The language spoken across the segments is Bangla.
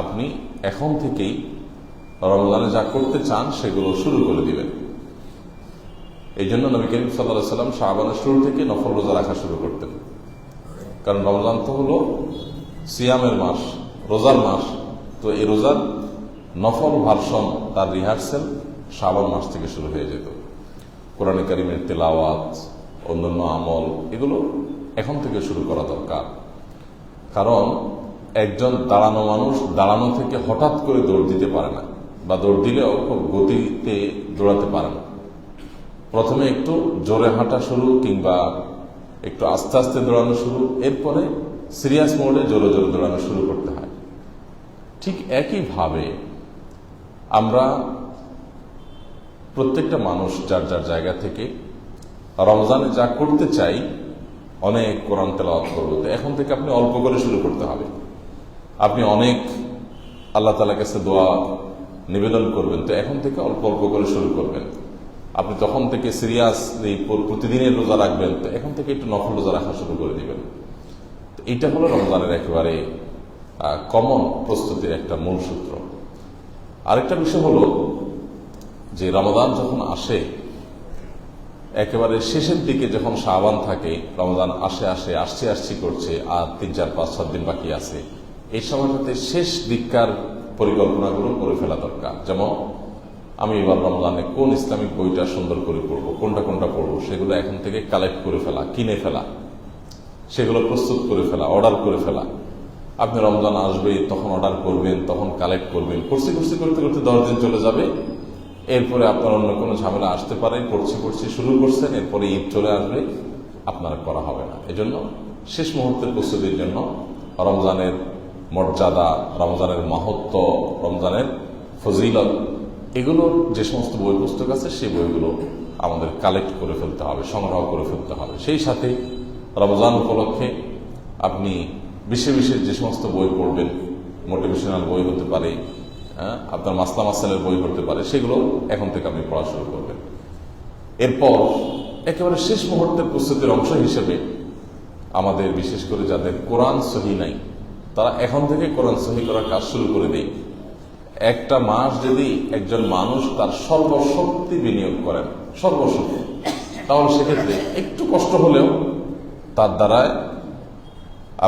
আপনি এখন থেকেই রমজানে যা করতে চান সেগুলো শুরু করে দিবেন। এই জন্য নবী করিম সাল্লাহ সাল্লাম শাহবানের শুরু থেকে নফল রোজা রাখা শুরু করতেন। কারণ রমজান তো হলো সিয়ামের মাস, রোজার মাস। তো এই রোজার নফল ভার্সন তার রিহার্সেল শ্রাবণ মাস থেকে শুরু হয়ে যেত। কোরআন করিমের তেলাওয়াত, অন্যান্য আমল, এগুলো এখন থেকে শুরু করা দরকার। কারণ একজন দাঁড়ানো মানুষ দাঁড়ানো থেকে হঠাৎ করে দৌড় দিতে পারে না বা দৌড় দিলেও খুব গতিতে দৌড়াতে পারে না। প্রথমে একটু জোরে হাঁটা শুরু কিংবা একটু আস্তে আস্তে দৌড়ানো শুরু, এরপরে সিরিয়াস মোডে জোরে জোরে দৌড়ানো শুরু করতে হয়। ঠিক একইভাবে আমরা প্রত্যেকটা মানুষ যার যার জায়গা থেকে রমজানে যা করতে চাই, অনেক কোরআন তেলাওয়াত করব। এখন থেকে আপনি অল্প করে শুরু করতে হবে। আপনি অনেক আল্লাহ তালার কাছে দোয়া নিবেদন করবেন। তো এখন থেকে অল্প অল্প করে শুরু করবেন। আপনি তখন থেকে সিরিয়াস এই প্রতিদিনের রোজা রাখবেন। তো এখন থেকে একটু নফল রোজা রাখা শুরু করে দিবেন। এইটা হলো রমজানের একেবারে কমন প্রস্তুতির একটা মূল সূত্র। আরেকটা বিষয় হলো যে রমদান যখন আসে, একেবারে শেষের দিকে যখন সাবান থাকে, রমজান আসে আসে, আসছি আসছি করছে, আর তিন, চার, পাঁচ সাত দিন বাকি আছে এই সময়টাতে শেষ দিককার পরিকল্পনাগুলো করে ফেলা দরকার। যেমন, আমি এবার রমজানে কোন ইসলামিক বইটা সুন্দর করে পড়ব, কোনটা কোনটা পড়ব, সেগুলো এখন থেকে কালেক্ট করে ফেলা, কিনে ফেলা, সেগুলো প্রস্তুত করে ফেলা অর্ডার করে ফেলা। আপনি রমজান আসবে, তখন অর্ডার করবেন, তখন কালেক্ট করবেন, করছি করছি, করতে করতে দশ দিন চলে যাবে। এরপরে আপনার অন্য কোনো ঝামেলা আসতে পারে পড়ছি পড়ছি শুরু করছেন, এরপরে ঈদ চলে আসবে, আপনার করা হবে না। এজন্য শেষ মুহূর্তের প্রস্তুতির জন্য রমজানের মর্যাদা রমজানের মাহাত্ম রমজানের ফজিলত এগুলোর যে সমস্ত বই পুস্তক আছে সেই বইগুলো আমাদের কালেক্ট করে ফেলতে হবে সংগ্রহ করে ফেলতে হবে। সেই সাথে রমজান উপলক্ষে আপনি বিশেষ বিশেষ যে সমস্ত বই পড়বেন মোটিভেশনাল বই হতে পারে হ্যাঁ, আপনার মাস্তা মাসালের বই হতে পারে সেগুলো এখন থেকে আপনি পড়া শুরু করবেন। এরপর একেবারে শেষ মুহূর্তের প্রস্তুতির অংশ হিসেবে আমাদের বিশেষ করে যাদের কোরআন সহি নাই তারা এখন থেকে কোরআন সহি করার কাজ শুরু করে দেয়। একটা মাস যদি একজন মানুষ তার সর্বশক্তি বিনিয়োগ করেন, সর্বশক্তি, তাহলে সেক্ষেত্রে একটু কষ্ট হলেও তার দ্বারায়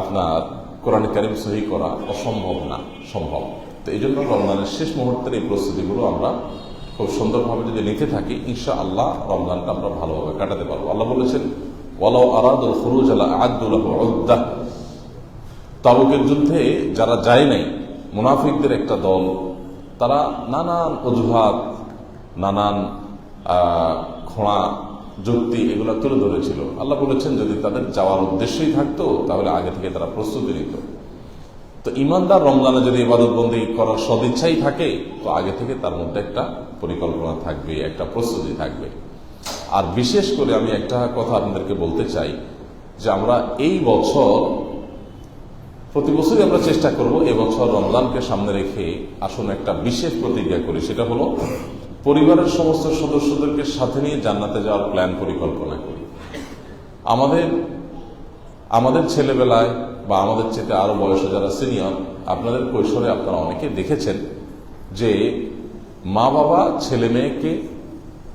আপনার কোরআন কারিম সহি করা অসম্ভব না, সম্ভব। তো এই জন্য রমজানের শেষ মুহূর্তের এই প্রস্তুতিগুলো আমরা খুব সুন্দরভাবে যদি নিতে থাকি ঈশা আল্লাহ রমজানটা আমরা ভালোভাবে কাটাতে পারব। আল্লাহ বলেছেন, ওয়ালাউ আরাদুল ফুরুজ আল্লাহ আদুল্লাহ তাবুকের যুদ্ধে যারা যায় নাই, মুনাফিকদের একটা দল, তারা নানান অজুহাত, নানান খোঁড়া, যুক্তি এগুলো তুলে ধরেছিল। আল্লাহ বলেছেন, যদি তাদের যাওয়ার উদ্দেশ্যই থাকতো, তাহলে আগে থেকে তারা প্রস্তুতি নিত। তো ইমানদার রমজানে যদি ইবাদত বন্দী করার সদিচ্ছাই থাকে, তো আগে থেকে তার মধ্যে একটা পরিকল্পনা থাকবে, একটা প্রস্তুতি থাকবে। আর বিশেষ করে আমি একটা কথা আপনাদেরকে বলতে চাই, যে আমরা এই বছর প্রতি বছরই আমরা চেষ্টা করব এবছর রমজানকে সামনে রেখে আসুন একটা বিশেষ প্রতিজ্ঞা করি। সেটা হলো, পরিবারের সমস্ত সদস্যদেরকে সাথে নিয়ে জান্নাতে যাওয়ার প্ল্যান পরিকল্পনা করি। আমাদের আমাদের ছেলেবেলায় বা আমাদের চেতে আরও বয়সে যারা সিনিয়র, আপনাদের কৈশোরে আপনারা অনেকে দেখেছেন যে মা বাবা ছেলে মেয়েকে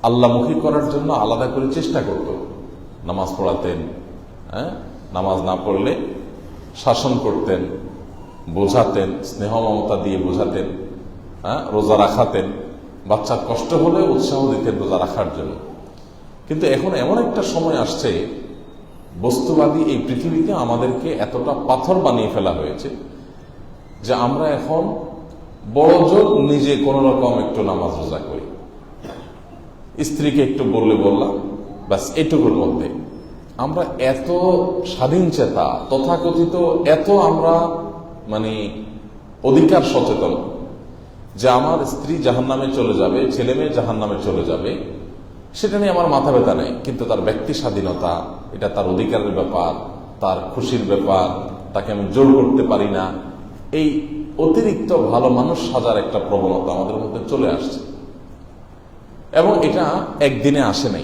আল্লামুখী করার জন্য আলাদা করে চেষ্টা করত। নামাজ পড়াতেন হ্যাঁ? নামাজ না পড়লে শাসন করতেন, বোঝাতেন স্নেহ মমতা দিয়ে বোঝাতেন হ্যাঁ রোজা রাখাতেন। বাচ্চার কষ্ট হলে উৎসাহ দিতেন রোজা রাখার জন্য। কিন্তু এখন এমন একটা সময় আসছে, বস্তুবাদী এই পৃথিবীতে আমাদেরকে এতটা পাথর বানিয়ে ফেলা হয়েছে যে আমরা এখন বড় জোর নিজে কোন রকম একটু নামাজ রোজা করি। স্ত্রীকে একটু বললে বললাম, ব্যাস এটুকুর মধ্যে। আমরা এত স্বাধীন চেতা, তথাকথিত এত আমরা মানে অধিকার সচেতন, যে আমার স্ত্রী জাহান নামে চলে যাবে, ছেলে মেয়ে জাহান নামে চলে যাবে, সেটা নিয়ে আমার মাথা ব্যথা নেই। কিন্তু তার ব্যক্তি স্বাধীনতা, এটা তার অধিকারের ব্যাপার, তার খুশির ব্যাপার, তাকে আমি জোর করতে পারি না। এই অতিরিক্ত ভালো মানুষ সাজার একটা প্রবণতা আমাদের মধ্যে চলে আসছে। এবং এটা একদিনে আসে নাই।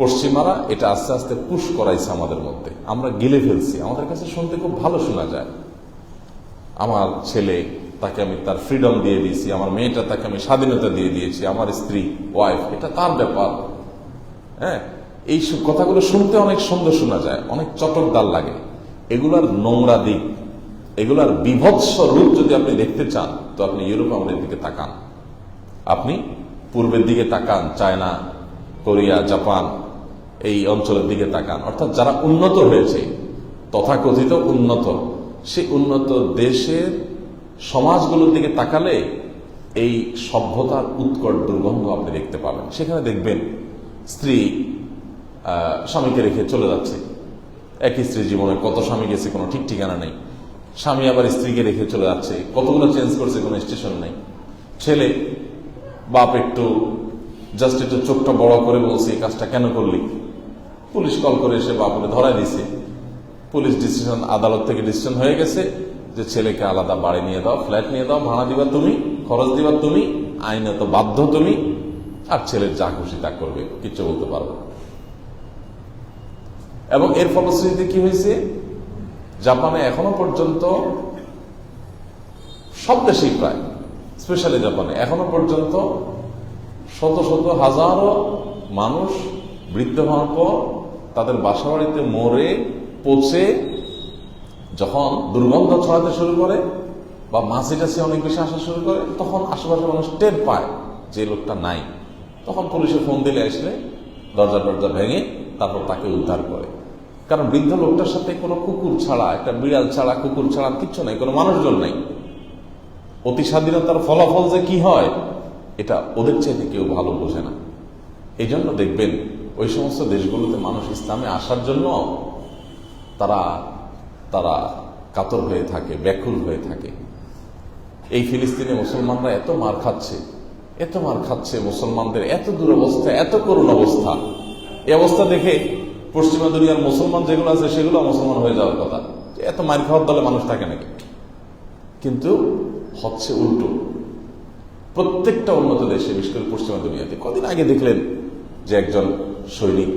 পশ্চিমারা এটা আস্তে আস্তে পুশ করাইছে আমাদের মধ্যে। আমরা গিলে ফেলছি। আমাদের কাছে শুনতে খুব ভালো শোনা যায়। আমার ছেলে, তাকে আমি তার ফ্রিডম দিয়ে দিয়েছি। আমার মেয়েটা, তাকে আমি স্বাধীনতা দিয়ে দিয়েছি। আমার স্ত্রী ওয়াইফ এটা তার ব্যাপার। হ্যাঁ? এই কথাগুলো শুনতে অনেক সুন্দর শোনা যায়। অনেক চটকদার লাগে। এগুলার নোংরা দিক, এগুলার বিভৎস রূপ যদি আপনি দেখতে চান, তো আপনি ইউরোপ আমাদের দিকে তাকান। আপনি পূর্বের দিকে তাকান। চায়না, কোরিয়া, জাপান এই অঞ্চলের দিকে তাকান। অর্থাৎ যারা উন্নত হয়েছে, তথাকথিত উন্নত সে উন্নত দেশের সমাজগুলোর দিকে তাকালে এই সভ্যতার উৎকট দুর্গন্ধ আপনি দেখতে পাবেন। সেখানে দেখবেন স্ত্রী স্বামীকে রেখে চলে যাচ্ছে। একই স্ত্রী জীবনে কত স্বামী গেছে কোনো ঠিক ঠিকানা নেই। স্বামী আবার স্ত্রীকে রেখে চলে যাচ্ছে। কতগুলো চেঞ্জ করছে কোনো স্টেশন নেই। ছেলে, বাপ একটু জাস্ট একটু চোখটা বড় করে বলছে, এই কাজটা কেন করলি? পুলিশ কল করে এসে বাপুরে ধরাই দিছে পুলিশ ডিসিশন আদালত থেকে ডিসিশন হয়ে গেছে যে ছেলেকে আলাদা বাড়ি নিয়ে দাও ফ্ল্যাট নিয়ে দাও, ভাড়া দিবা তুমি, খরচ দিবা তুমি, আইনত বাধ্য তুমি, আর ছেলের যা খুশি তা করবে, কিচ্ছু বলতে পারবে না। এবং এর ফলশ্রুতিতে কি হয়েছে জাপানে এখনও পর্যন্ত সব দেশেই প্রায় স্পেশালি জাপানে, এখনও পর্যন্ত শত শত হাজারো মানুষ বৃদ্ধ হওয়ার পর তাদের বাসা বাড়িতে মরে, পচে, যখন দুর্গন্ধ ছড়াতে শুরু করে বা মাছি টাছি অনেক বেশি আসা শুরু করে, তখন আশেপাশে মানুষ টের পায় যে লোকটা নাই। তখন পুলিশে ফোন দিলে আসলে দরজা দরজা ভেঙে তারপর তাকে উদ্ধার করে। কারণ বৃদ্ধ লোকটার সাথে কোনো কুকুর ছাড়া, একটা বিড়াল ছাড়া, কুকুর ছাড়া কিচ্ছু নাই, কোনো মানুষজন নাই। অতি স্বাধীনতার ফলাফল যে কি হয়, এটা ওদের চাইতে কেউ ভালো বোঝে না। এই জন্য দেখবেন ওই সমস্ত দেশগুলোতে মানুষ ইসলামে আসার জন্য তারা তারা কাতর হয়ে থাকে, ব্যাকুল হয়ে থাকে। এই ফিলিস্তিনে মুসলমানরা এত মার খাচ্ছে, এত মার খাচ্ছে মুসলমানদের, এত দুরবস্থা, এত করুণ অবস্থা। এই অবস্থা দেখে পশ্চিমা দুনিয়ার মুসলমান যেগুলো আছে সেগুলো মুসলমান হয়ে যাওয়ার কথা। এত মার খাওয়ার দলে মানুষ থাকে নাকি? কিন্তু হচ্ছে উল্টো। প্রত্যেকটা উন্নত দেশে, বিশেষ করে পশ্চিমা দুনিয়াতে। কদিন আগে দেখলেন যে একজন সৈনিক।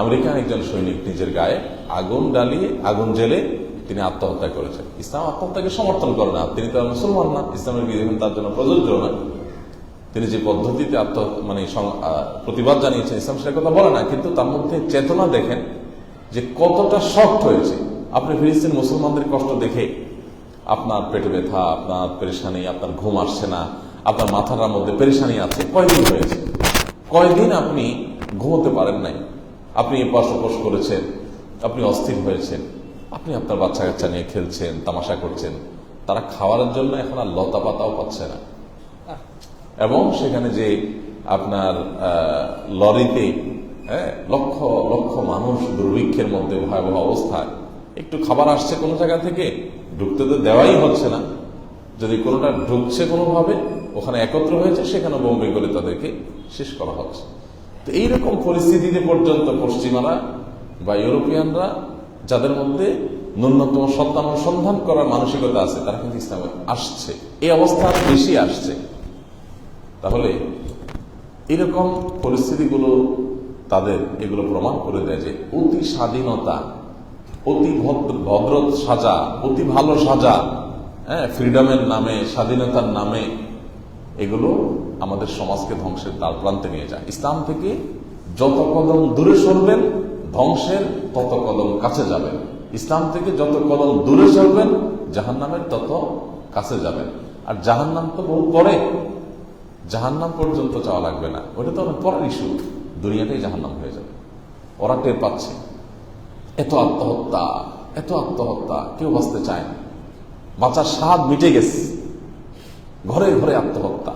আমেরিকান একজন সৈনিক নিজের গায়ে আগুন ডালিয়ে, আগুন জেলে তিনি আত্মহত্যা করেছেন। ইসলাম আত্মহত্যাকে সমর্থন করে না। তিনি তো মুসলমান না। ইসলামের বিধান তার জন্য প্রযোজ্য না। তিনি যে পদ্ধতিতে আত্ম মানে প্রতিবাদ জানিয়েছেন, ইসলাম সেটা কথা বলে না। কিন্তু তার মধ্যে চেতনা দেখেন যে কতটা শক্ত হয়েছে। আপনি ফিলিস্তিন মুসলমানদের কষ্ট দেখে আপনার পেটে ব্যথা, আপনার পেরেশানি, আপনার ঘুম আসছে না, আপনার মাথার মধ্যে পেরেশানি আছে। কয়দিন হয়েছে? কয়দিন আপনি ঘুমোতে পারেন নাই। আপনি এপাশ ওপাশ করেছেন আপনি অস্থির হয়েছেন আপনি আপনার বাচ্চা কাচ্চা নিয়ে খেলছেন তামাশা করছেন। তারা খাওয়ার জন্য এখন আর লতা পাতাও পাচ্ছে না। এবং সেখানে যে আপনার লরিতে হ্যাঁ, লক্ষ লক্ষ মানুষ দুর্ভিক্ষের মধ্যে ভয়াবহ অবস্থায় একটু খাবার আসছে কোনো জায়গা থেকে ঢুকতে তো দেওয়াই হচ্ছে না। যদি কোনোটা ঢুকছে কোনোভাবে ওখানে একত্র হয়েছে সেখানে বোম্বে করে তাদেরকে শেষ করা হচ্ছে। তো এইরকম পরিস্থিতিতে পর্যন্ত পশ্চিমারা বা ইউরোপিয়ানরা যাদের মধ্যে ন্যূনতম সন্তান অনুসন্ধান করার মানসিকতা আছে, তারা কিন্তু ইসলামে আসছে। এই অবস্থা বেশি আসছে। তাহলে এরকম পরিস্থিতিগুলো তাদের এগুলো প্রমাণ করে দেয় যে অতি স্বাধীনতা, অতি ভদ্র সাজা, অতি ভালো সাজা হ্যাঁ ফ্রিডমের নামে, স্বাধীনতার নামে এগুলো আমাদের সমাজকে ধ্বংসের দ্বার প্রান্তে নিয়ে যায়। ইসলাম থেকে যত কদম দূরে সরবেন, ধ্বংসের তত কদম কাছে যাবেন। ইসলাম থেকে যত কদম দূরে সরবেন, জাহান্নামের তত কাছে যাবেন। আর জাহান্নাম তো বহু পরে। জাহান্নাম পর্যন্ত যাওয়া লাগবে না। ওটা তো অনেক পরের ইস্যু দুনিয়াটাই জাহান্নাম হয়ে যাবে। ওরা টের পাচ্ছে। এত আত্মহত্যা এত আত্মহত্যা, কেউ বাঁচতে চায় না। বাঁচার স্বাদ মিটে গেছে। ঘরে ঘরে আত্মহত্যা।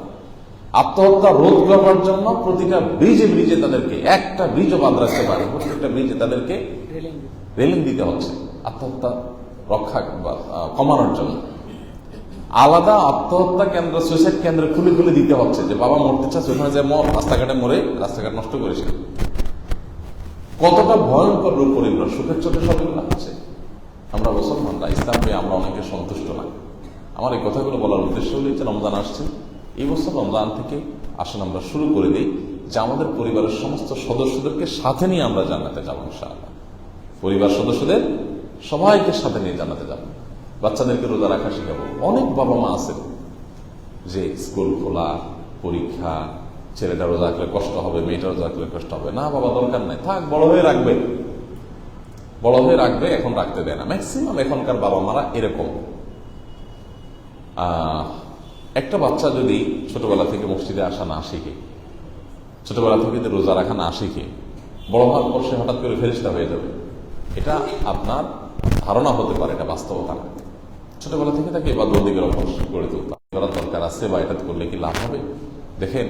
আত্মহত্যা রোধ করবার জন্য প্রতিটা ব্রিজে ব্রিজে তাদেরকে, একটা ব্রিজও বাদ রাখতে পারে প্রত্যেকটা ব্রিজে তাদেরকে রেলিং দিতে হচ্ছে, আত্মহত্যা রক্ষা কমানোর জন্য। আলাদা আত্মহত্যা কেন্দ্র, সুইসাইড কেন্দ্র খুলে খুলে দিতে হচ্ছে যে বাবা মরতে চাচ্ছে, ওখানে যে মর, রাস্তাঘাটে মরে রাস্তাঘাট নষ্ট করেছে কতটা ভয়ঙ্কর রূপ পরিগ্রহ সুখের চোখে সবগুলো হচ্ছে। আমরা মুসলমানরা, ইসলাম আমরা অনেকে সন্তুষ্ট না। আমার এই কথাগুলো বলার উদ্দেশ্য হলো যে রমজান আসছে। এই বছর রমজান থেকে আসলে আমরা শুরু করে দিই যে আমাদের পরিবারের সমস্ত সদস্যদেরকে সাথে নিয়ে আমরা জান্নাতে যাব ইনশাআল্লাহ। পরিবার সদস্যদের সবাইকে সাথে নিয়ে জানাতে যাব। বাচ্চাদেরকে রোজা রাখা শেখাবো। অনেক বাবা মা আছেন যে স্কুল খোলা পরীক্ষা ছেলেটা রোজা রাখলে কষ্ট হবে মেয়েটা রোজা রাখলে কষ্ট হবে। না বাবা দরকার নাই। থাক বড় হয়ে রাখবে। বড় হয়ে রাখবে এখন রাখতে দেয় না। ম্যাক্সিমাম এখনকার বাবা মারা এরকম। আহ, একটা বাচ্চা যদি ছোটবেলা থেকে মসজিদে আসা না শিখে, ছোটবেলা থেকে যদি রোজা রাখা না শিখে, বড় হওয়ার পর সে হঠাৎ করে ফেরিস্তা হয়ে যাবে। এটা আপনার ধারণা হতে পারে, এটা বাস্তবতা না। ছোটবেলা থেকে তাকে এবার বন্দিকের অভ্যাস গড়ে তুলতে করার দরকার আছে বা এটা করলে কি লাভ হবে? দেখেন,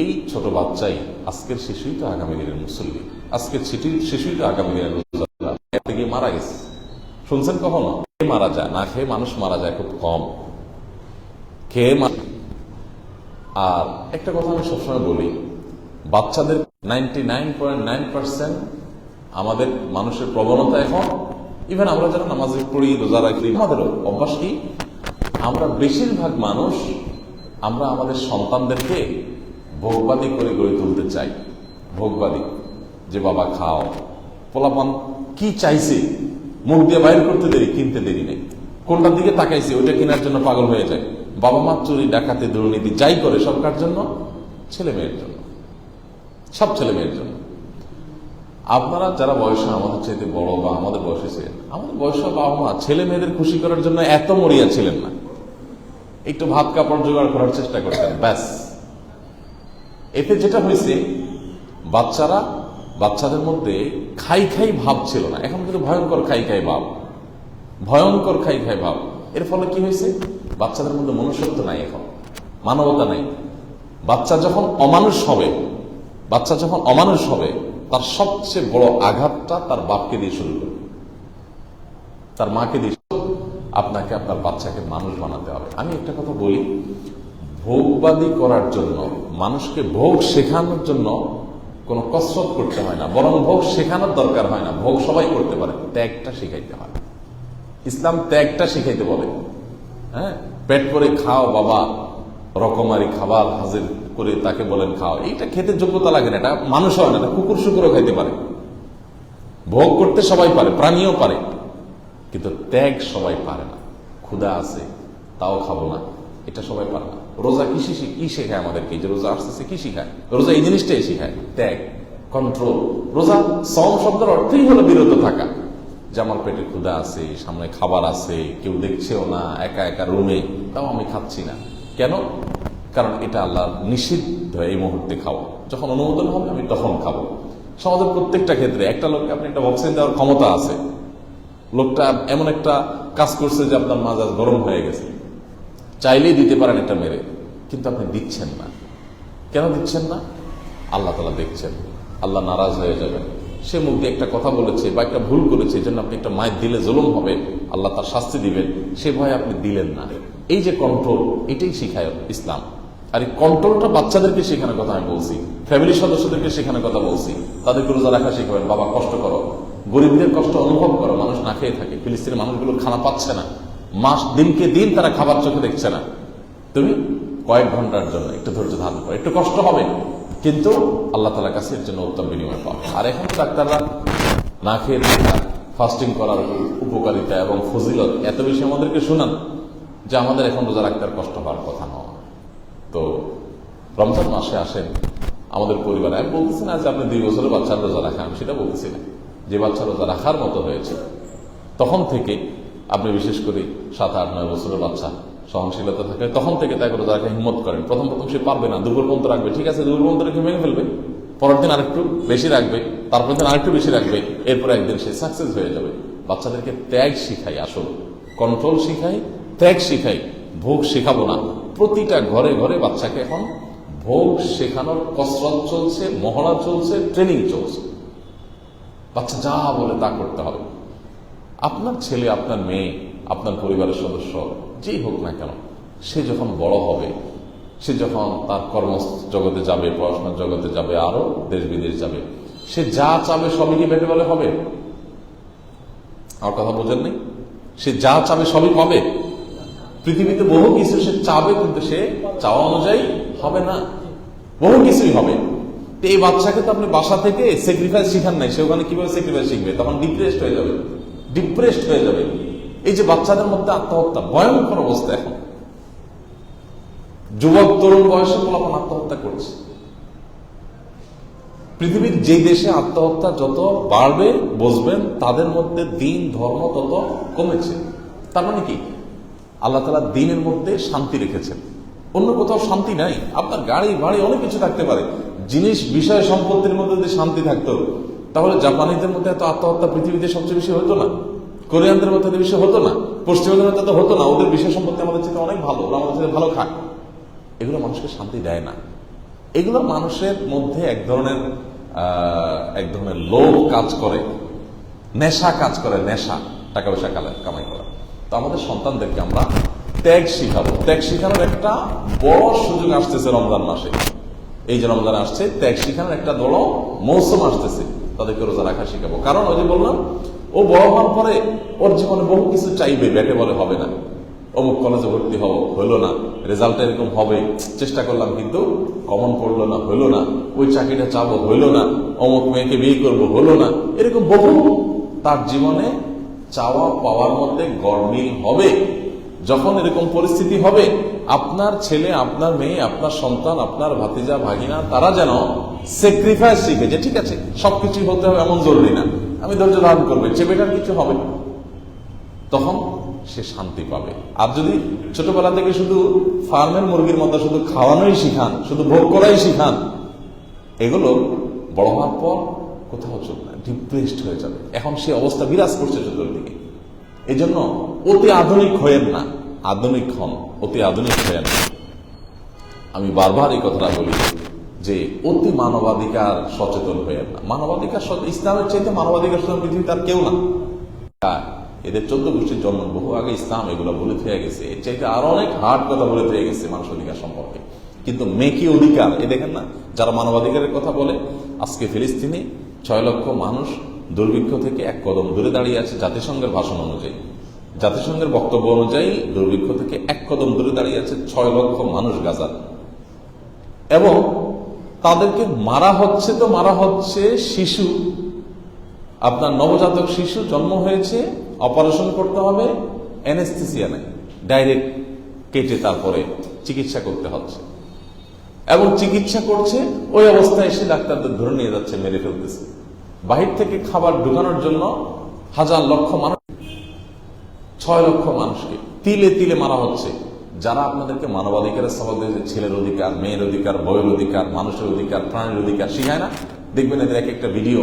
এই ছোট বাচ্চাই আজকের শিশুই তো আগামী দিনের মুসল্লি। আজকের শিশুই শিশুই তো আগামী দিনের থেকে মারা গেছে। শুনছেন কখনো? মারা যায়? না খেয়ে মানুষ মারা যায় খুব কম। খেয়ে মা- আর একটা কথা আমি সবসময় বলি, বাচ্চাদের ninety nine point nine percent আমাদের মানুষের প্রবণতা এখন ইভেন আমরা যারা নামাজ পড়ি, রোজা রাখি আমাদেরও অভ্যাস কি? আমরা বেশিরভাগ মানুষ, আমরা আমাদের সন্তানদেরকে ভোগবাদী করে গড়ে তুলতে চাই। ভোগবাদী। যে বাবা, খাও। পোলাপান কি চাইছে? মুখ দিয়ে বাইর করতে দেরি, কিনতে দেরি নেই। কোনটার দিকে তাকাইছে? ওইটা কেনার জন্য পাগল হয়ে যায়। বাবা মা চুরি, ডাকাতি, দুর্নীতি যাই করে সব কার জন্য, ছেলে মেয়ের জন্য। সব ছেলে মেয়ের জন্য। আপনারা যারা বয়সে আমাদের চাইতে বড় বা আমাদের বয়সে ছিলেন আমাদের বয়সে বাবা মা ছেলে মেয়েদের খুশি করার জন্য এত মরিয়া ছিলেন না। একটু ভাত কাপড় জোগাড় করার চেষ্টা করতেন, ব্যাস। এতে যেটা হয়েছে, বাচ্চারা, বাচ্চাদের মধ্যে খাই খাই ভাব ছিল না। এখন কিন্তু ভয়ঙ্কর খাই খাই ভাব। ভয়ঙ্কর খাই খাই ভাব। এর ফলে কি হয়েছে? বাচ্চাদের মধ্যে মনুষ্যত্ব নাই এখন, মানবতা নাই। বাচ্চা যখন অমানুষ হবে, বাচ্চা যখন অমানুষ হবে, তার সবচেয়ে বড় আঘাতটা তার বাপকে দিয়ে শুরু করবে। তার মাকে দিয়ে আপনাকে আপনার বাচ্চাকে মানুষ বানাতে হবে। আমি একটা কথা বলি, ভোগবাদী করার জন্য, মানুষকে ভোগ শেখানোর জন্য কোনো কসরত করতে হয় না, বরং ভোগ শেখানোর দরকার হয় না। ভোগ সবাই করতে পারে, ত্যাগটা শিখাইতে হয়। ইসলাম ত্যাগটা শিখাইতে বলে। হ্যাঁ? পেট করে খাও বাবা। রকমারি খাবার হাজির করে তাকে বলেন, খাও। এইটা খেতে যোগ্যতা লাগে না, এটা মানুষ হয় না, এটা কুকুর শুকুরও খাইতে পারে। ভোগ করতে সবাই পারে, প্রাণীও পারে, কিন্তু ত্যাগ সবাই পারে না। ক্ষুধা আছে, তাও খাব না, এটা সবাই পারে না। রোজা কি শিখি, কি শেখায় আমাদেরকে? যে রোজা আসতেছে, কি শিখায়? রোজা এই জিনিসটাই শিখায়, ত্যাগ কন্ট্রোল রোজা সম শব্দের অর্থই হলো বিরত থাকা। আমার পেটে ক্ষুদা আছে, সামনে খাবার আছে, কেউ দেখছেও না, একা একা রুমে, তাও আমি খাচ্ছি না। কেন? কারণ এটা আল্লাহ নিষিদ্ধ এই মুহূর্তে খাওয়া। যখন অনুমোদন হবে, আমি তখন খাব। সমাজের প্রত্যেকটা ক্ষেত্রে একটা লোককে আপনি একটা ভক্সিন দেওয়ার ক্ষমতা আছে। লোকটা এমন একটা কাজ করছে যে আপনার মাজাজ গরম হয়ে গেছে। চাইলেই দিতে পারেন একটা মেরে, কিন্তু আপনি দিচ্ছেন না। কেন দিচ্ছেন না? আল্লাহ তালা দেখছেন। আল্লাহ নারাজ হয়ে যাবেন। সে মুখ দিয়ে একটা কথা বলেছে বা একটা ভুল করেছে, এই জন্য আপনি একটা মায়ের দিলে জুলুম হবে, আল্লাহ তার শাস্তি দিবেন। সে ভয়ে আপনি দিলেন না। এই যে কন্ট্রোল এটাই শিখায় ইসলাম। আর এই কন্ট্রোলটা বাচ্চাদেরকে শেখানোর কথা আমি বলছি ফ্যামিলির সদস্যদেরকে শেখানোর কথা বলছি। তাদেরকে রোজা রাখা শেখাবেন, বাবা কষ্ট করো। গরিবদের কষ্ট অনুভব করো, মানুষ না খেয়ে থাকে, ফিলিস্তিনের মানুষগুলো খানা পাচ্ছে না। মাস, দিনকে দিন তারা খাবার চোখে দেখছে না। তুমি কয়েক ঘণ্টার জন্য একটু ধৈর্য ধারণ করো, একটু কষ্ট হবে। কিন্তু আল্লাহ তালার কাছে এর জন্য উত্তম বিনিময় পাবে আর এখন ডাক্তাররা না খেয়ে ফাস্টিং করার উপকারিতা এবং ফজিলত এত বেশি আমাদেরকে শোনান যে আমাদের এখন রোজা রাখতে কষ্ট হওয়ার কথা নয়। তো রমজান মাসে আসেন আমাদের পরিবারে। আমি বলতেছি না যে আপনি দুই বছরের বাচ্চার রোজা রাখা আমি সেটা বলতেছি না। যে বাচ্চা রোজা রাখার মতো হয়েছে, তখন থেকে আপনি বিশেষ করে সাত, আট, নয় বছরের বাচ্চা সহনশীলতা থাকে, তখন থেকে তাকে রোজা রাখা হিম্মত করেন। প্রথম প্রথম সে পারবে না পর্যন্ত রাখবে। ঠিক আছে পর্যন্ত রেখে ভেঙে ফেলবে, পরের দিন আরেকটু বেশি রাখবে, তারপর দিন আরেকটু বেশি রাখবে, এরপর একদিন সে সাকসেস হয়ে যাবে। বাচ্চাদেরকে ত্যাগ শিখাই, আসল। কন্ট্রোল শিখাই, ত্যাগ শিখাই, ভোগ শেখাবো না। প্রতিটা ঘরে ঘরে বাচ্চাকে এখন ভোগ শেখানোর কসরত চলছে, মহড়া চলছে ট্রেনিং চলছে। বাচ্চা যা বলে তা করতে হবে। আপনার ছেলে, আপনার মেয়ে, আপনার পরিবারের সদস্য যেই হোক না কেন, সে যখন বড় হবে, সে যখন তার কর্ম জগতে যাবে, পড়াশোনার জগতে যাবে, আরও দেশ বিদেশ যাবে, সে যা চাবে সবই কি বেটে বলে হবে? আমার কথা বোঝেন নেই? সে যা চাবে সবই পাবে। পৃথিবীতে বহু কিছু সে চাবে, কিন্তু সে চাওয়া অনুযায়ী হবে না। বহু কিছুই হবে। এই বাচ্চাকে তো আপনি বাসা থেকে স্যাক্রিফাইস শিখান নাই। সে ওখানে কীভাবে স্যাক্রিফাইস শিখবে? তখন ডিপ্রেসড হয়ে যাবে। ডিপ্রেসড হয়ে যাবে। এই যে বাচ্চাদের মধ্যে আত্মহত্যা, ভয়ঙ্কর অবস্থা এখন। যুবক, তরুণ বয়সে পোলাপন আত্মহত্যা করছে। পৃথিবীর যে দেশে আত্মহত্যা যত বাড়বে, বসবেন, তাদের মধ্যে দিন, ধর্ম তত কমেছে। তার মানে কি? আল্লাহ তালা দিনের মধ্যে শান্তি রেখেছেন। অন্য কোথাও শান্তি নাই। আপনার গাড়ি, বাড়ি, অনেক কিছু থাকতে পারে। জিনিস, বিষয়, সম্পত্তির মধ্যে যদি শান্তি থাকতো, তাহলে জাপানিদের মধ্যে এত আত্মহত্যা পৃথিবীতে সবচেয়ে বেশি হতো না। কোরিয়ানদের মধ্যে এত বেশি হতো না, পশ্চিমবঙ্গের মধ্যে তো হতো না, ওদের বিষয় সম্পত্তি আমাদের চেয়ে অনেক ভালো, ওরা আমাদের ভালো খায়। এগুলো মানুষকে শান্তি দেয় না। এগুলো মানুষের মধ্যে এক ধরনের এক ধরনের লোভ কাজ করে, নেশা কাজ করে, নেশা টাকা পয়সা কামাই করা। তো আমাদের সন্তানদেরকে আমরা ত্যাগ শিখাবো। ত্যাগ শিখানোর একটা বড় সুযোগ আসতেছে রমজান মাসে। এই যে রমজান আসছে, ত্যাগ শিখানোর একটা বড় মৌসুম আসতেছে। তাদেরকে রোজা রাখা শিখাবো। কারণ ওই যে বললাম ও বড় হওয়ার পরে ওর জীবনে বহু কিছু চাইবে, ব্যাটে বলে হবে না। অমুক কলেজে ভর্তি হব হলো না। রেজাল্ট এরকম হবে, চেষ্টা করলাম কিন্তু কমন পড়ল না, হলো না। ওই চাকরিটা চাবো, হলো না। অমুক মেয়েকে বিয়ে করব, হলো না। এরকম বহু তার জীবনে চাওয়া পাওয়ার মধ্যে গরমিল হবে। যখন এরকম পরিস্থিতি হবে, আপনার ছেলে, আপনার মেয়ে, আপনার সন্তান, আপনার ভাতিজা, ভাগিনা, তারা যেন স্যাক্রিফাইস শিখে যে, ঠিক আছে সবকিছু হতে হবে, এমন জরুরি না। আমি ধৈর্য ধারণ করব চেপেটার কিছু হবে তখন সে শান্তি পাবে। আর যদি ছোটবেলা থেকে শুধু ফার্মের মুরগির মতো শুধু খাওয়ানোই শিখান, শুধু ভোগ করাই শিখান, এগুলো বড় হওয়ার পর কোথাও চলবে না ডিপ্রেসড হয়ে যাবে। এখন সে অবস্থা বিরাজ করছে চতুর্দিকে। এই জন্য অতি আধুনিক হয়েন না। আধুনিক হন অতি আধুনিক হয়েন না। আমি বারবার এই কথাটা বলি যে অতি মানবাধিকার সচেতন হয়েন না। মানবাধিকার ইসলামের চাইতে মানবাধিকার সচেতন পৃথিবী তার কেউ না। এদের চোদ্দ গোষ্ঠীর জন্ম, বহু আগে ইসলাম এগুলো বলে থেকে গেছে। এর চাইতে আরও অনেক হার্ড কথা বলে থেকে গেছে মানুষ অধিকার সম্পর্কে। কিন্তু মেকি অধিকার, এ দেখেন না, যারা মানবাধিকারের কথা বলে, আজকে ফিলিস্তিনে ছয় লক্ষ মানুষ দুর্ভিক্ষ থেকে এক কদম দূরে দাঁড়িয়ে আছে জাতিসংঘের ভাষণ অনুযায়ী। জাতিসংঘের বক্তব্য অনুযায়ী দুর্ভিক্ষ থেকে এক কদম দূরে দাঁড়িয়ে আছে ছয় লক্ষ মানুষ গাজার এবং তাদেরকে মারা হচ্ছে তো মারা হচ্ছে শিশু। আপনার নবজাতক শিশু জন্ম হয়েছে, অপারেশন করতে হবে, অ্যানেস্থেসিয়া নেই, ডাইরেক্ট কেটে তারপরে চিকিৎসা করতে হচ্ছে। এবং চিকিৎসা করছে, ওই অবস্থায় এসে ডাক্তারদের ধরে নিয়ে যাচ্ছে, মেরে ফেলতেছে। বাহির থেকে খাবার ঢুকানোর জন্য হাজার লক্ষ মানুষ ছয় লক্ষ মানুষকে তিলে তিলে মারা হচ্ছে। যারা আপনাদেরকে মানবাধিকারের সবক দিয়েছে, ছেলের অধিকার, মেয়ের অধিকার বয়ের অধিকার, মানুষের অধিকার, প্রাণীর অধিকার শিখায় না দেখবেন এদের এক একটা ভিডিও।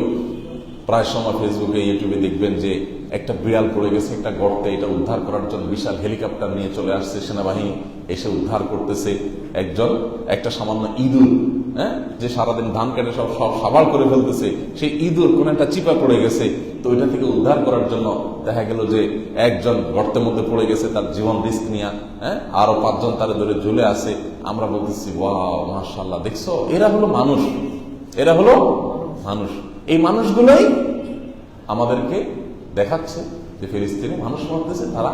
প্রায় সময় ফেসবুকে ইউটিউবে দেখবেন যে একটা বিড়াল পড়ে গেছে, একটা গর্তে, এটা উদ্ধার করার জন্য বিশাল হেলিকপ্টার নিয়ে চলে আসছে সেনাবাহিনী, এসে উদ্ধার করতেছে একজন, একটা সামান্য ইঁদুর হ্যাঁ? যে সারাদিন ধান কেটে সব সব সাবার করে ফেলতেছে, সেই ইঁদুর কোন একটা চিপা পড়ে গেছে। তো ওইটা থেকে উদ্ধার করার জন্য দেখা গেল যে একজন গর্তের মধ্যে পড়ে গেছে, তার জীবন রিস্ক নিয়ে হ্যাঁ? আরও পাঁচজন তারা ধরে ঝুলে আছে। আমরা বলতেছি, ওয়াও মার্শাল্লাহ দেখছ? এরা হলো মানুষ। এরা হলো মানুষ। এই মানুষগুলোই আমাদেরকে দেখাচ্ছে যে ফিলিস্তিনি মানুষ মরতেছে, তারা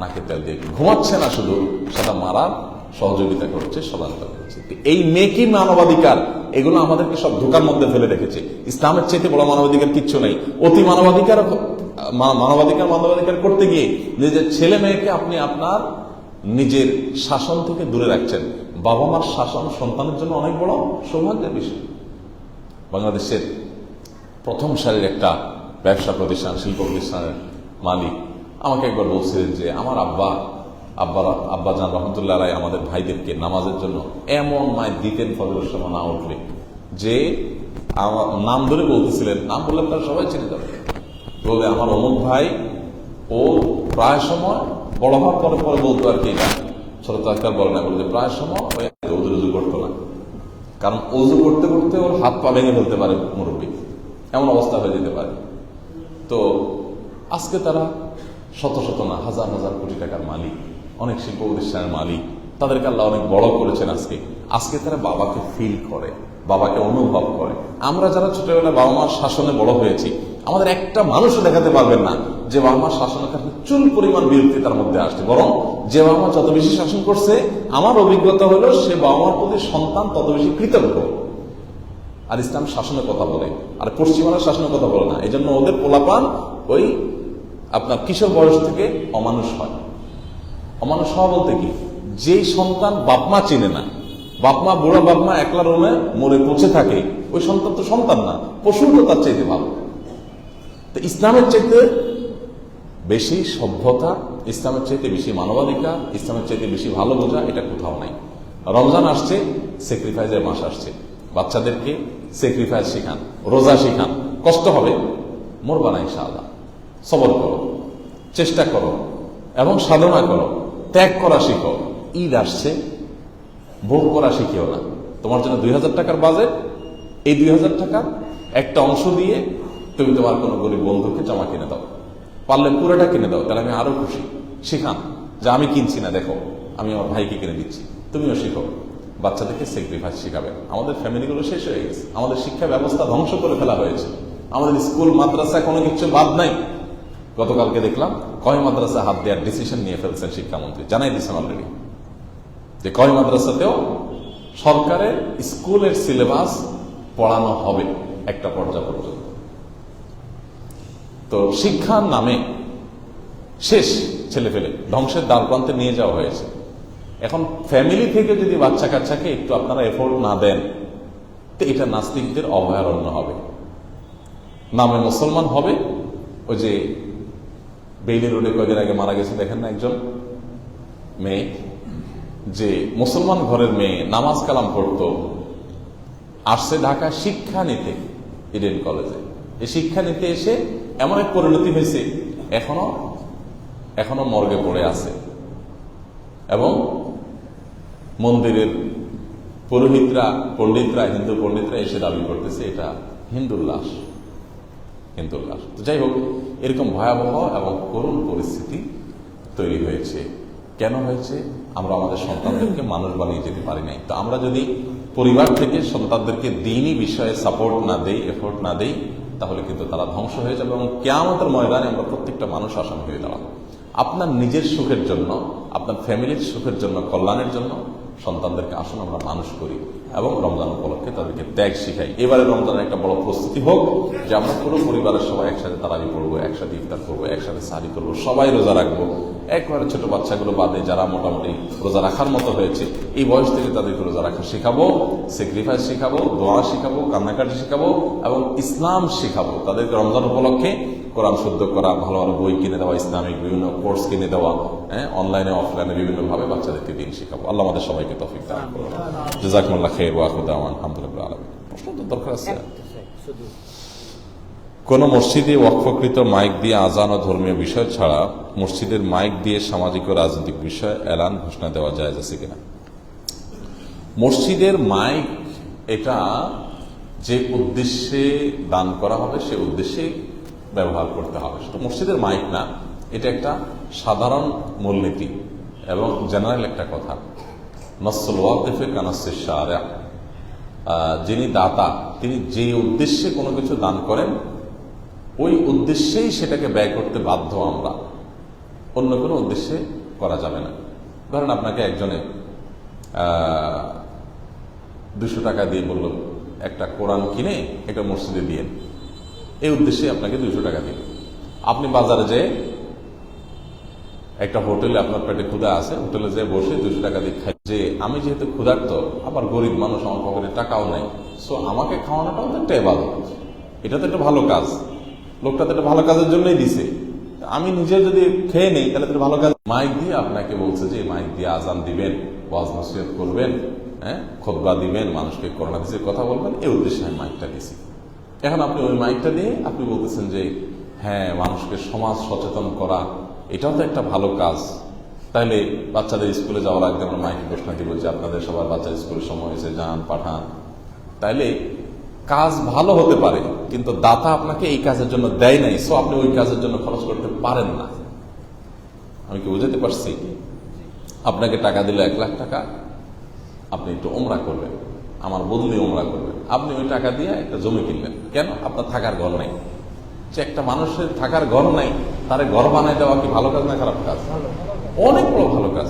নাকে তেল দিয়ে ঘুমাচ্ছে না শুধু, সেটা মারার সহযোগিতা করছে সদান্ত করছে। এই মেকি মানবাধিকার, এগুলো আমাদেরকে সব ধোকার মধ্যে ফেলে রেখেছে। ইসলামের চাইতে বড় মানবাধিকার কিচ্ছু নেই। অতি মানবাধিকার মানবাধিকার মানবাধিকার করতে গিয়ে নিজের ছেলে মেয়েকে আপনি আপনার নিজের শাসন থেকে দূরে রাখছেন। বাবা মার শাসন সন্তানের জন্য অনেক বড় সৌভাগ্যের বিষয়। বাংলাদেশের প্রথম সারির একটা ব্যবসা প্রতিষ্ঠান, শিল্প প্রতিষ্ঠানের মালিক। আমাকে একবার বলছিলেন যে, আমার আব্বা আব্বা আব্বা জান রহমতুল্লাহ রায় আমাদের ভাইদেরকে নামাজের জন্য এমন মায় দিতেন না উঠলে যে, আমার নাম ধরে বলতেছিলেন। নাম বললে আপনারা সবাই চিনে যাবে বলে আমার অমুক ভাই, ও প্রায় সময় বড় হওয়ার পরে পরে বলতো আর কি ছোট আজকাল বলে না। বলতে প্রায় সময় ওই উজু উজু করতো না। কারণ অজু করতে করতে ওর হাত পা ভেঙে ফেলতে পারে মুরব্বী। এমন অবস্থা হয়ে যেতে পারে। তো আজকে তারা শত শত না, হাজার হাজার কোটি টাকার মালিক, অনেক শিল্প প্রতিষ্ঠানের মালিক। তাদেরকে আল্লাহ অনেক বড় করেছেন আজকে। আজকে তারা বাবাকে ফিল করে, বাবাকে অনুভব করে। আমরা যারা ছোটবেলায় বাবা মার শাসনে বড় হয়েছি, আমাদের একটা মানুষও দেখাতে পারবেন না যে বাবা মার শাসনের কারণে চুল পরিমাণ বিরক্তি তার মধ্যে আসছে। বরং যে বাবা মা যত বেশি শাসন করছে, আমার অভিজ্ঞতা হলো সে বাবা মার প্রতি সন্তান তত বেশি কৃতজ্ঞ। আর ইসলাম শাসনের কথা বলে। আর পশ্চিমারা শাসনের কথা বলে না। এই জন্য ওদের পোলাপান ওই আপনার কিশোর বয়স থেকে অমানুষ হয়। অমানুষ হওয়া বলতে কি? যেই সন্তান বাপমা চিনে না বাপমা বুড়া বাপমা একলা রুমে মরে পচে থাকে, ওই সন্তান তো সন্তান না, পশুর তো তার চাইতে ভালো। তো ইসলামের চাইতে বেশি সভ্যতা, ইসলামের চাইতে বেশি মানবাধিকার, ইসলামের চাইতে বেশি ভালো বোঝা, এটা কোথাও নাই। রমজান আসছে স্যাক্রিফাইসের মাস আসছে। বাচ্চাদেরকে স্যাক্রিফাইস শেখান, রোজা শেখান। কষ্ট হবে, মরবা না ইনশাআল্লাহ। সবর করো, চেষ্টা করো, এবং সাধনা করো, ত্যাগ করা শিখো। ঈদ আসছে, ভোগ করা শিখিও না। তোমার জন্য দুই হাজার টাকার বাজেট এই দুই হাজার টাকা একটা অংশ দিয়ে তুমি তোমার কোনো গরিব বন্ধুকে জামা কিনে দাও। পারলে পুরোটা কিনে দাও, তাহলে আমি আরও খুশি। শিখান, যে আমি কিনছি না, দেখো, আমি আমার ভাইকে কিনে দিচ্ছি, তুমিও শিখো। বাচ্চাদেরকে সেক্রিফাইস শিখাবে। আমাদের ফ্যামিলিগুলো শেষ হয়ে গেছে। আমাদের শিক্ষা ব্যবস্থা ধ্বংস করে ফেলা হয়েছে। আমাদের স্কুল মাদ্রাসা কোনো কিছু বাদ নাই। গতকালকে দেখলাম, কয় মাদ্রাসা হাত দেওয়ার ডিসিশন নিয়ে ফেলছেন শিক্ষামন্ত্রী। জানাই দিচ্ছেন অলরেডি যে কয় মাদ্রাসাতেও সরকারের স্কুলের সিলেবাস পড়ানো হবে একটা পর্যায় পর্যন্ত। তো শিক্ষার নামে শেষ ছেলে ফেলে ধ্বংসের দ্বার প্রান্তে নিয়ে যাওয়া হয়েছে। এখন ফ্যামিলি থেকে যদি বাচ্চা কাচ্চাকে একটু আপনারা এফোর্ট না দেন, তো এটা নাস্তিকদের অভয়ারণ্য হবে। নামে মুসলমান হবে। ওই যে বেইলি রোডে কয়দিন আগে মারা গেছে, দেখেন না একজন মেয়ে, যে মুসলমান ঘরের মেয়ে, নামাজ কালাম পড়তো, আসছে ঢাকা শিক্ষা নিতে ইডেন কলেজে এই শিক্ষা নিতে এসে এমন এক পরিণতি হয়েছে, এখনও এখনও মর্গে পড়ে আছে। এবং মন্দিরের পুরোহিতরা, পণ্ডিতরা, হিন্দু পণ্ডিতরা এসে দাবি করতেছে, এটা হিন্দুর লাশ হিন্দুর লাশ। তো যাই হোক, এরকম ভয়াবহ এবং করুণ পরিস্থিতি তৈরি হয়েছে। কেন হয়েছে? আমরা আমাদের সন্তানদেরকে মানুষ বানিয়ে যেতে পারি নাই। তো আমরা যদি পরিবার থেকে সন্তানদেরকে দিনই বিষয়ে সাপোর্ট না দেই এফোর্ট না দেই, তাহলে কিন্তু তারা ধ্বংস হয়ে যাবে এবং কেয়ামতের ময়দানে আমরা প্রত্যেকটা মানুষ আসামি হয়ে দাঁড়াবো। আপনার নিজের সুখের জন্য, আপনার ফ্যামিলির সুখের জন্য, কল্যাণের জন্য সন্তানদেরকে আসুন, আমরা মানুষ করি। এবং রমজান উপলক্ষে তাদেরকে ত্যাগ শিখাই। এবারে রমজানের একটা বড় প্রস্তুতি হোক, যে আমরা পুরো পরিবারের সবাই একসাথে তারাবি পড়ব, একসাথে ইফতার করব, একসাথে সারি করব, সবাই রোজা রাখব। একবারে ছোট বাচ্চাগুলো বাদে যারা মোটামুটি রোজা রাখার মতো হয়েছে, এই বয়স থেকে তাদেরকে রোজা রাখা শেখাবো স্যাক্রিফাইস শেখাবো, দোয়া শেখাবো, কান্নাকাটি শেখাবো এবং ইসলাম শেখাবো। তাদেরকে রমজান উপলক্ষে কোরআন শুদ্ধ করা, ভালো ভালো বই কিনে দেওয়া, ইসলামিক বিভিন্ন কোর্স কিনে দেওয়া হ্যাঁ অনলাইনে অফলাইনে বিভিন্ন ভাবে বাচ্চাদেরকে দিন শেখাবো। আল্লাহ আমাদের সবাইকে তফিক দান করুন। জাজাকুল্লাহ খেয়ে ওয়াকুদ্দামান আলহামদুলিল্লাহ আলমী প্রশ্ন তো দরকার আছে। কোন মসজিদে ওয়াকফকৃত মাইক দিয়ে আজান ও ধর্মীয় বিষয় ছাড়া মসজিদের মাইক দিয়ে সামাজিক ও রাজনৈতিক বিষয় এলান ঘোষণা দেওয়া যায় আছে কিনা? মসজিদের মাইক, এটা যে উদ্দেশ্যে দান করা হবে, সে উদ্দেশ্যে ব্যবহার করতে হবে। সেটা মসজিদের মাইক না, এটা একটা সাধারণ মূলনীতি এবং জেনারেল একটা কথা। নসল ওয়াকিফে কানাসের সারা যিনি দাতা, তিনি যে উদ্দেশ্যে কোনো কিছু দান করেন, ওই উদ্দেশ্যেই সেটাকে ব্যয় করতে বাধ্য আমরা। অন্য কোনো উদ্দেশ্যে করা যাবে না। ধরেন আপনাকে একজনে দুশো টাকা দিয়ে বলল, একটা কোরআন কিনে একটা মসজিদে দিয়ে এই উদ্দেশ্যে আপনাকে দুশো টাকা দিন আপনি বাজারে যেয়ে একটা হোটেলে আপনার পেটে ক্ষুধা আছে, হোটেলে যেয়ে বসে দুশো টাকা দিয়ে খাই। যে আমি যেহেতু ক্ষুধার্ত, আবার গরিব মানুষ, আমার পকেটে টাকাও নাই। সো আমাকে খাওয়ানোটাও তো একটা এবাদত এটা তো একটা ভালো কাজ। লোকটা তো একটা ভালো কাজের জন্যই দিছে। আমি নিজে যদি খেয়ে নেই, তাহলে তো ভালো কাজ। মাইক দিয়ে আপনাকে বলছে যে মাইক দিয়ে আজান দিবেন, ওয়াজ নসিহত করবেন হ্যাঁ খোদবা দিবেন, মানুষকে করোনা দিসের কথা বলবেন, এই উদ্দেশ্যে আমি মাইকটা দিছি এখন আপনি ওই মাইকটা দিয়ে আপনি বলতেছেন যে হ্যাঁ মানুষকে সমাজ সচেতন করা এটাও তো একটা ভালো কাজ। তাইলে বাচ্চাদের স্কুলে যাওয়ার আগে আমরা মাইকে ঘোষণা দিব যে আপনাদের সবার বাচ্চা স্কুলের সময় হয়েছে, যান, পাঠান। তাইলে কাজ ভালো হতে পারে, কিন্তু দাতা আপনাকে এই কাজের জন্য দেয় নাই সো আপনি ওই কাজের জন্য খরচ করতে পারেন না। আমি কি বুঝাতে পারছি? আপনাকে টাকা দিল এক লাখ টাকা, আপনি একটু ওমরা করবেন। আমার বদলি ওমরা করবেন। আপনি ওই টাকা দিয়ে একটা জমি কিনলেন। কেন? আপনার থাকার ঘর নাই। যে একটা মানুষের থাকার ঘর নাই। তারে ঘর বানাই দেওয়া কি ভালো কাজ না খারাপ কাজ? অনেক বড় ভালো কাজ।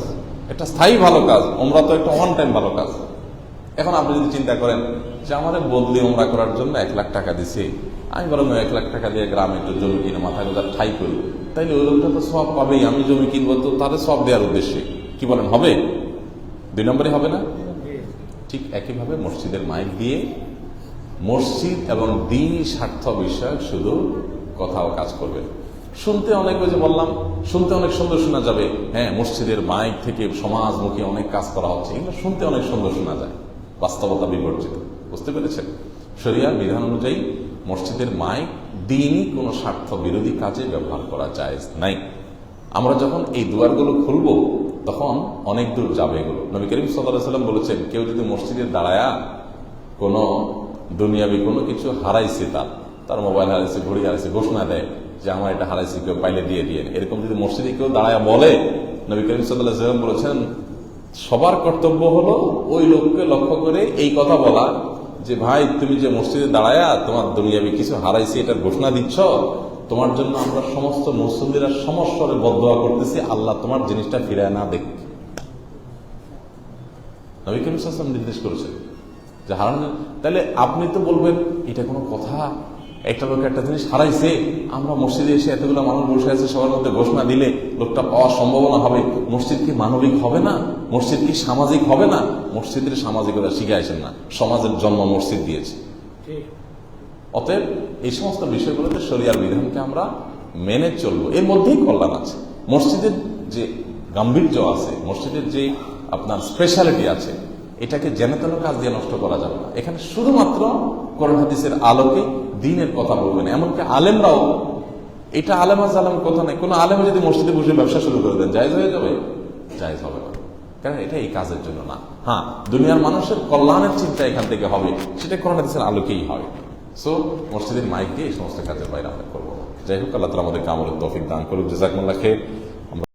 একটা স্থায়ী ভালো কাজ, ওমরা তো একটা ওয়ান টাইম ভালো কাজ। এখন আপনি যদি চিন্তা করেন যে আমাদের বদলি ওমরা করার জন্য এক লাখ টাকা দিছি, আমি বরং এক লাখ টাকা দিয়ে গ্রামে একটু জমি কিনে মাথায় গোজার ঠাই করি। তাইলে ওই লোকটা তো সব পাবেই, আমি জমি কিনবো তো তাদের সব দেওয়ার উদ্দেশ্যে। কি বলেন, হবে? দুই নম্বরে হবে না? ঠিক একইভাবে মসজিদের মাইক দিয়ে মসজিদ এবং দিন স্বার্থ বিষয়ক শুধু কথা ও কাজ করবে। শুনতে অনেক ওই যে বললাম, শুনতে অনেক সুন্দর শোনা যাবে। হ্যাঁ মসজিদের মাইক থেকে সমাজমুখী অনেক কাজ করা হচ্ছে, এগুলো শুনতে অনেক সুন্দর শোনা যায়, বাস্তবতা বিবর্জিত। বুঝতে পেরেছেন? শরিয়ার বিধান অনুযায়ী মসজিদের মাইক দিনই কোনো স্বার্থ বিরোধী কাজে ব্যবহার করা যায় নাই। আমরা যখন এই দুয়ারগুলো খুলব, তখন অনেক দূর যাবে এগুলো। নবী করিম সাল্লাম বলেছেন, কেউ যদি মসজিদে দাঁড়ায়া কোনো দুনিয়াবি কোনো কিছু হারাইছে তার তার মোবাইল হারাইছে, ঘড়ি হারাইছে, ঘোষণা দেয় যে আমার এটা হারাইছি কেউ পাইলে দিয়ে দিয়ে এরকম যদি মসজিদে কেউ দাঁড়ায় বলে, নবী করিম সাল্লাহ সাল্লাম বলেছেন, সবার কর্তব্য হলো ওই লোককে লক্ষ্য করে এই কথা বলা, যে ভাই, তুমি যে মসজিদে দাঁড়ায়া তোমার দুনিয়াবি কিছু হারাইছি, এটার ঘোষণা দিচ্ছ, তোমার জন্য আমরা সমস্ত মুসল্লিরা সমস্বরে বদয়া করতেছি, আল্লাহ তোমার জিনিসটা ফিরায় না দেখ। নবী করিম সাল্লাম নির্দেশ করেছেন যে হারানো তাহলে আপনি তো বলবেন, এটা কোনো কথা? একটা লোক একটা জিনিস হারাইছে, আমরা মসজিদে এসে এতগুলো মানুষ বসে আছে, সবার মধ্যে ঘোষণা দিলে লোকটা পাওয়ার সম্ভাবনা হবে। মসজিদ কি মানবিক হবে না? মসজিদ কি সামাজিক হবে না? মসজিদের সামাজিকতা শিখে আসেন না। সমাজের জন্ম মসজিদ দিয়েছে। অতএব এই সমস্ত বিষয়গুলোতে শরিয়ার বিধানকে আমরা মেনে চলবো। এর মধ্যেই কল্যাণ আছে। মসজিদের যে গাম্ভীর্য আছে, মসজিদের যে আপনার স্পেশালিটি আছে, এটাকে জেনে তেন কাজ দিয়ে নষ্ট করা যাবে না। এখানে শুধুমাত্র করোন হাদিসের আলোকে দিনের কথা বলবেন, এমনকি আলেমরাও, এটা আলেম আলেমা জালেম কথা নেই। কোনো আলেমে যদি মসজিদে বসে ব্যবসা শুরু করে দেন, জায়জ হয়ে যাবে? জায়জ হবে না। কারণ এটা এই কাজের জন্য না। হ্যাঁ দুনিয়ার মানুষের কল্যাণের চিন্তা এখান থেকে হবে, সেটা করোন দেশের আলোকেই হবে সো মসজিদের মাইক দিয়ে এই সমস্ত কাজের বাইরে আমরা করব যাই হোক, আল্লাহ তালা আমাদেরকে আমলের তৌফিক দান করুক। জেজাকমুল্লাহ খেয়ে